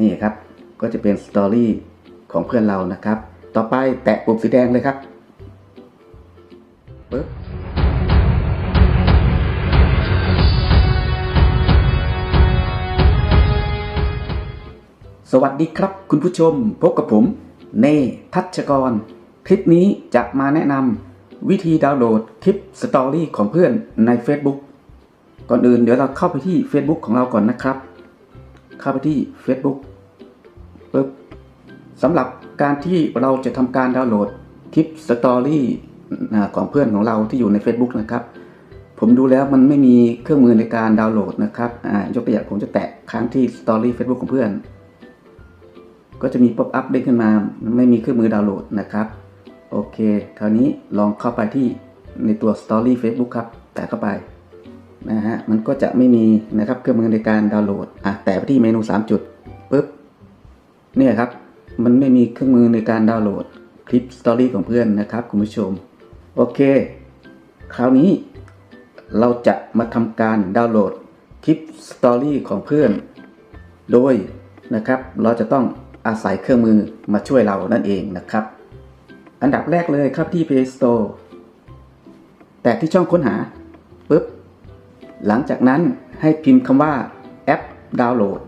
นี่ครับ ก็จะเป็นสตอรี่ของเพื่อนเรานะครับ ต่อไปแตะปุ่มสีแดงเลยครับปึ๊บสวัสดีครับ คุณผู้ชมพบกับผม เนทัชกร คลิปนี้จะมาแนะนำวิธีดาวน์โหลดคลิปสตอรี่ของเพื่อนใน Facebook ก่อนอื่นเดี๋ยวเราเข้าไปที่ Facebook ของเราก่อนนะครับ เข้าไปที่ Facebook ปึ๊บสำหรับการที่เราจะทำการดาวน์โหลดคลิปสตอรี่ของเพื่อนของเราที่อยู่ใน Facebook นะครับ ผมดูแล้วมันไม่มีเครื่องมือในการดาวน์โหลดนะครับยกตัวอย่างผมจะแตะค้างที่สตอรี่ Facebook ของเพื่อน ก็จะมีป๊อปอัพเด้งขึ้นมา ไม่มีเครื่องมือดาวน์โหลดนะครับโอเค คราวนี้ลองเข้าไปที่ในตัว Story Facebook ครับ แตะเข้าไป นะฮะมันก็จะไม่มีนะครับเครื่องมือในการดาวน์โหลดอะแตะไปที่เมนู 3 จุดปุ๊บเนี่ยครับ มันไม่มีเครื่องมือในการดาวน์โหลดคลิป Story ของเพื่อนนะครับคุณผู้ชม โอเค คราวนี้เราจะมาทำการดาวน์โหลดคลิป Story ของเพื่อน โดยนะครับ เราจะต้องอาศัยเครื่องมือมาช่วยเรานั่นเองนะครับ อันดับแรกเลยครับที่ Play Store แตะที่ช่องค้นหาปุ๊บ หลังจากนั้นให้พิมพ์คำว่าแอปดาวน์โหลด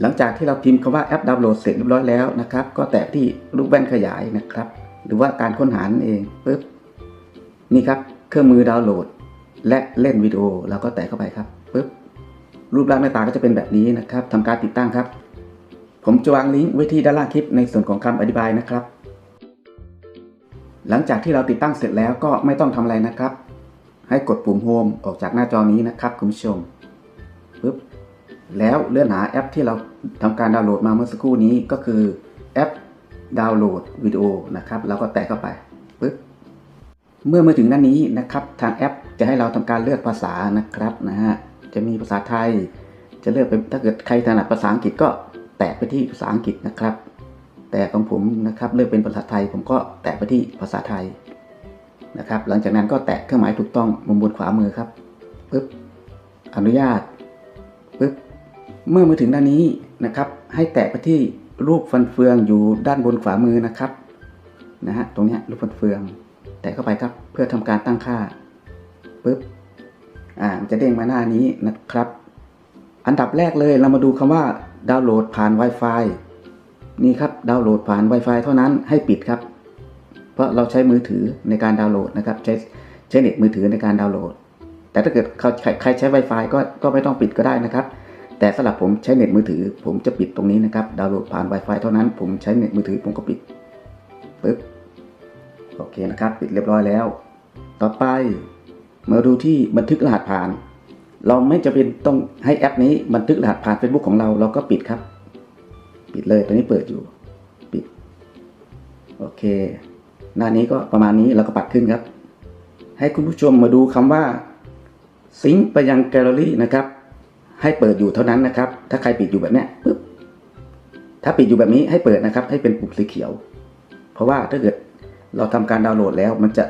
หลังจากที่เราพิมพ์คำว่าแอปดาวน์โหลดเสร็จเรียบร้อยแล้วนะครับ ก็แตะที่ลูกแว่นขยายนะครับ หรือว่าการค้นหานั่นเองปุ๊บนี่ครับเครื่องมือดาวน์โหลด และเล่นวิดีโอเราก็แตะเข้าไปครับปุ๊บรูปร่างหน้าตาก็จะเป็นแบบนี้นะครับทำการติดตั้งครับ ผมจะวางลิงก์ไว้ที่ด้านล่างคลิปในส่วนของคำอธิบายนะครับ หลังจากที่เราติดตั้งเสร็จแล้วก็ไม่ต้องทำอะไรนะครับ ให้กดปุ่มโฮมออกจากหน้าจอนี้นะครับคุณผู้ชมปึ๊บแล้วเลื่อนหาแอปที่เราทำการดาวน์โหลดมาเมื่อสักครู่นี้ก็คือแอปดาวน์โหลดวิดีโอนะครับแล้วก็แตะเข้าไปปึ๊บเมื่อมาถึงหน้านี้นะครับ ทางแอปจะให้เราทำการเลือกภาษานะครับนะฮะจะมีภาษาไทย จะเลือกเป็นถ้าเกิดใครถนัดภาษาอังกฤษก็แตะไปที่ภาษาอังกฤษนะครับ แต่ของผมนะครับเลือกเป็นภาษาไทยผมก็แตะไปที่ภาษาไทย นะครับ หลังจากนั้นก็แตะเครื่องหมายถูกต้องมุมบนขวามือครับปึ๊บอนุญาตปึ๊บเมื่อมาถึงหน้านนี้นะครับ ให้แตะไปที่รูปฟันเฟืองอยู่ด้านบนขวามือนะครับนะฮะตรงนี้รูปฟันเฟือง แตะเข้าไปครับเพื่อทำการตั้งค่าปึ๊บอ่ามันจะเด้งมาหน้านี้นะครับ อันดับแรกเลยเรามาดูคำว่าดาวน์โหลดผ่าน Wi-Fi นี่ครับดาวน์โหลดผ่าน Wi-Fi เท่านั้นให้ปิดครับ ราะเราใช้มือถือในการดาวน์โหลดนะครับ ใช้ใช้เน็ตมือถือในการดาวน์โหลด แต่ถ้าเกิดเขาใครใครใช้ Wi-Fi ก็ก็ไม่ต้องปิดก็ได้นะครับ แต่สำหรับผมใช้เน็ตมือถือ ผมจะปิดตรงนี้นะครับ ดาวน์โหลดผ่าน Wi-Fi เท่านั้น ผมใช้เน็ตมือถือผมก็ปิดปึ๊บโอเคนะครับ ปิดเรียบร้อยแล้ว ต่อไปมาดูที่บันทึกรหัสผ่าน เราไม่จะเป็นต้องให้แอปนี้บันทึกรหัสผ่าน Facebook ของเราเราก็ปิดครับ ปิดเลยตอนนี้เปิดอยู่ ปิด โอเค หน้านี้ก็ประมาณนี้เราก็ปัดขึ้นครับ ให้คุณผู้ชมมาดูคำว่าซิงไปยังแกลเลอรี่นะครับ ให้เปิดอยู่เท่านั้นนะครับ ถ้าใครปิดอยู่แบบเนี้ยปึ๊บถ้าปิดอยู่แบบนี้ให้เปิดนะครับ ให้เป็นปุ่มสีเขียว เพราะว่าถ้าเกิดเราทำการดาวน์โหลดแล้วมันจะ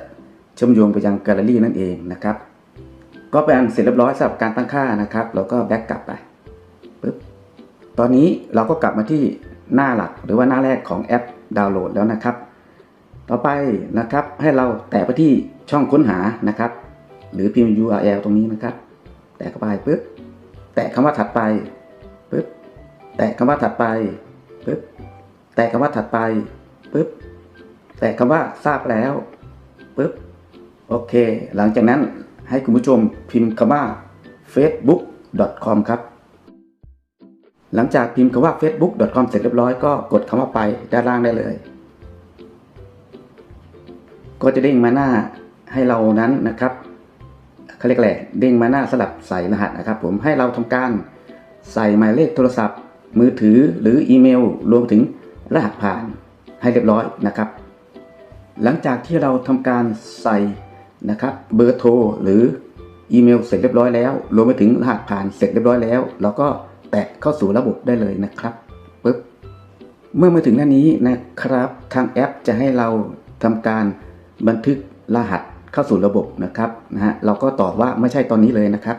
เชื่อมโยงไปยังแกลเลอรี่นั่นเองนะครับ ก็เป็นอันเสร็จเรียบร้อยสำหรับการตั้งค่านะครับเราก็แบ็กกลับไปปึ๊บตอนนี้เราก็กลับมาที่หน้าหลักหรือว่าหน้าแรกของแอปดาวน์โหลดแล้วนะครับ ต่อไปนะครับให้เราแตะไปที่ช่องค้นหานะครับ หรือพิมพ์ URL ตรงนี้นะครับ แตะเข้าไปปึ๊บแตะคำว่าถัดไปปึ๊บแตะคำว่าถัดไปปึ๊บแตะคำว่าถัดไปปึ๊บแต่คำว่าทราบแล้วปึ๊บโอเค หลังจากนั้นให้คุณผู้ชมพิมพ์คำว่า facebook.com ครับ หลังจากพิมพ์คำว่า facebook.com เสร็จเรียบร้อยก็กดคำว่าไปด้านล่างได้เลย ก็จะเด้งมาหน้าให้เรานั้นนะครับเขาเรียกแหละเด้งมาหน้าสลับใส่รหัสนะครับ ผมให้เราทำการใส่หมายเลขโทรศัพท์ มือถือหรืออีเมล รวมถึงรหัสผ่านให้เรียบร้อยนะครับ หลังจากที่เราทำการใส่นะครับเบอร์โทรหรืออีเมลเสร็จเรียบร้อยแล้ว รวมไปถึงรหัสผ่านเสร็จเรียบร้อยแล้ว เราก็แตะเข้าสู่ระบบได้เลยนะครับปึ๊บเมื่อมาถึงหน้านี้นะครับ ทางแอปจะให้เราทำการ บันทึกรหัสเข้าสู่ระบบนะครับนะฮะเราก็ตอบว่าไม่ใช่ตอนนี้เลยนะครับ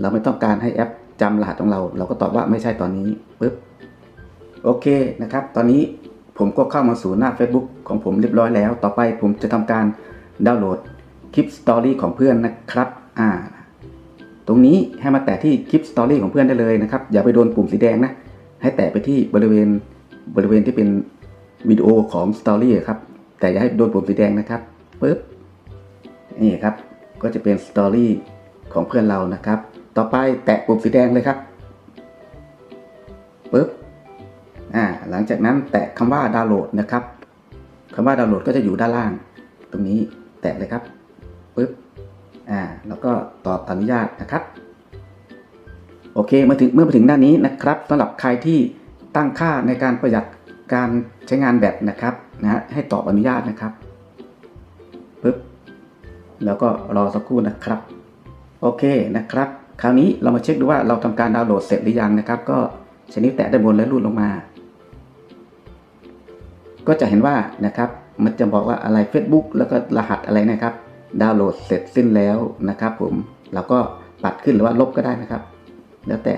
เราไม่ต้องการให้แอปจำรหัสของเรา เราก็ตอบว่าไม่ใช่ตอนนี้ปึ๊บโอเคนะครับ ตอนนี้ผมก็เข้ามาสู่หน้า Facebook ของผมเรียบร้อยแล้ว ต่อไปผมจะทำการดาวน์โหลดคลิปสตอรี่ของเพื่อนนะครับอ่าตรงนี้ให้มาแตะที่คลิปสตอรี่ของเพื่อนได้เลยนะครับ อย่าไปโดนปุ่มสีแดงนะให้แตะไปที่บริเวณบริเวณที่เป็นวิดีโอของสตอรี่ครับ แต่อย่าให้โดนปุ่มสีแดงนะครับปึ๊บนี่ครับก็จะเป็นสตอรี่ของเพื่อนเรานะครับ ต่อไปแตะปุ่มสีแดงเลยครับปึ๊บอ่าหลังจากนั้นแตะคำว่าดาวน์โหลดนะครับคำว่าดาวน์โหลดก็จะอยู่ด้านล่าง ตรงนี้แตะเลยครับปึ๊บอ่าแล้วก็ตอบอนุญาตนะครับ โอเคมาถึงเมื่อมาถึงด้านนี้นะครับสำหรับใครที่ตั้งค่าในการประหยัดการใช้งานแบตนะครับ นะฮะให้ตอบอนุญาตนะครับปึ๊บแล้วก็รอสักครู่นะครับ โอเคนะครับ คราวนี้เรามาเช็คดูว่าเราทำการดาวน์โหลดเสร็จหรือยังนะครับ ก็ชนิ้วแตะด้านบนแล้วลูดลงมา ก็จะเห็นว่านะครับ มันจะบอกว่าอะไร Facebook แล้วก็รหัสอะไรนะครับ ดาวน์โหลดเสร็จสิ้นแล้วนะครับผมเราก็ปัดขึ้นหรือว่าลบก็ได้นะครับ แล้วแต่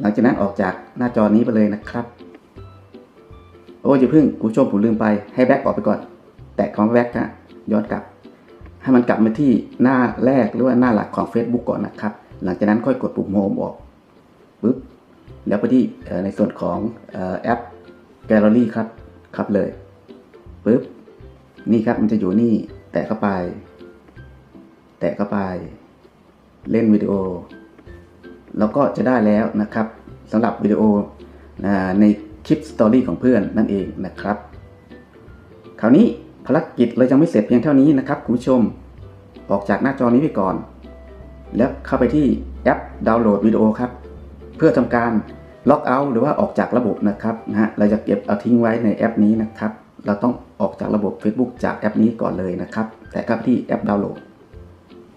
หลังจากนั้นออกจากหน้าจอนี้ไปเลยนะครับ โอ้ยอย่าเพิ่งคุณผู้ชมผมลืมไปให้แบ็กออกไปก่อน แตะคำว่าแบ็กนะย้อนกลับ ให้มันกลับมาที่หน้าแรกหรือว่าหน้าหลักของ Facebook ก่อนนะครับ หลังจากนั้นค่อยกดปุ่มโฮมออกปึ๊บแล้วไปที่ในส่วนของแอปแกลเลอรี่ครับครับเลยปึ๊บนี่ครับมันจะอยู่นี่ แตะเข้าไป แตะเข้าไป เล่นวิดีโอ แล้วก็จะได้แล้วนะครับสำหรับวิดีโอใน คลิปสตอรี่ของเพื่อนนั่นเองนะครับ คราวนี้ภารกิจเรายังไม่เสร็จเพียงเท่านี้นะครับคุณผู้ชม ออกจากหน้าจอนี้ไปก่อน แล้วเข้าไปที่แอปดาวน์โหลดวิดีโอครับ เพื่อทำการล็อกเอาท์หรือว่าออกจากระบบนะครับนะฮะเราจะเก็บเอาทิ้งไว้ในแอปนี้นะครับ เราต้องออกจากระบบ Facebook จากแอปนี้ก่อนเลยนะครับ แต่เข้าที่แอปดาวน์โหลด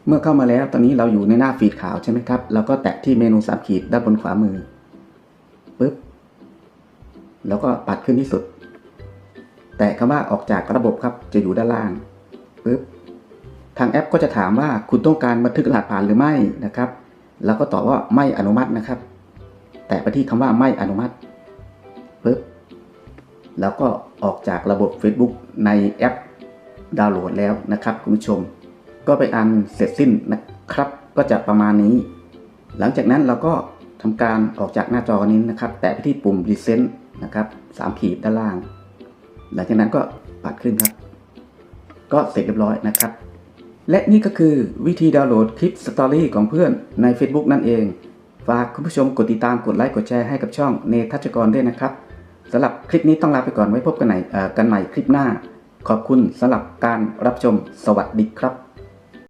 เมื่อเข้ามาแล้วตอนนี้เราอยู่ในหน้าฟีดขาวใช่ไหมครับ เราก็แตะที่เมนูสามขีดด้านบนขวามือปึ๊บ แล้วก็ปัดขึ้นที่สุด แตะคำว่าออกจากระบบครับจะอยู่ด้านล่างปึ๊บทางแอปก็จะถามว่าคุณต้องการบันทึกรหัสผ่านหรือไม่นะครับเราก็ตอบว่าไม่อนุมัตินะครับ แตะไปที่คำว่าไม่อนุมัติปึ๊บแล้วก็ออกจากระบบ Facebook ในแอปดาวน์โหลดแล้วนะครับคุณผู้ชม ก็ไปอันเสร็จสิ้นนะครับ ก็จะประมาณนี้ หลังจากนั้นเราก็ทำการออกจากหน้าจอนี้นะครับ แตะไปที่ปุ่ม Resent นะครับสามขีดด้านล่าง หลังจากนั้นก็ปัดขึ้นครับ ก็เสร็จเรียบร้อยนะครับ และนี่ก็คือวิธีดาวน์โหลดคลิปสตอรี่ของเพื่อนใน Facebook นั่นเอง ฝากคุณผู้ชมกดติดตามกดไลค์กดแชร์ให้กับช่องเนทัชกรด้วยนะครับสำหรับคลิปนี้ต้องลาไปก่อนไว้พบกันใหม่กันใหม่คลิปหน้า ขอบคุณสำหรับการรับชมสวัสดีครับ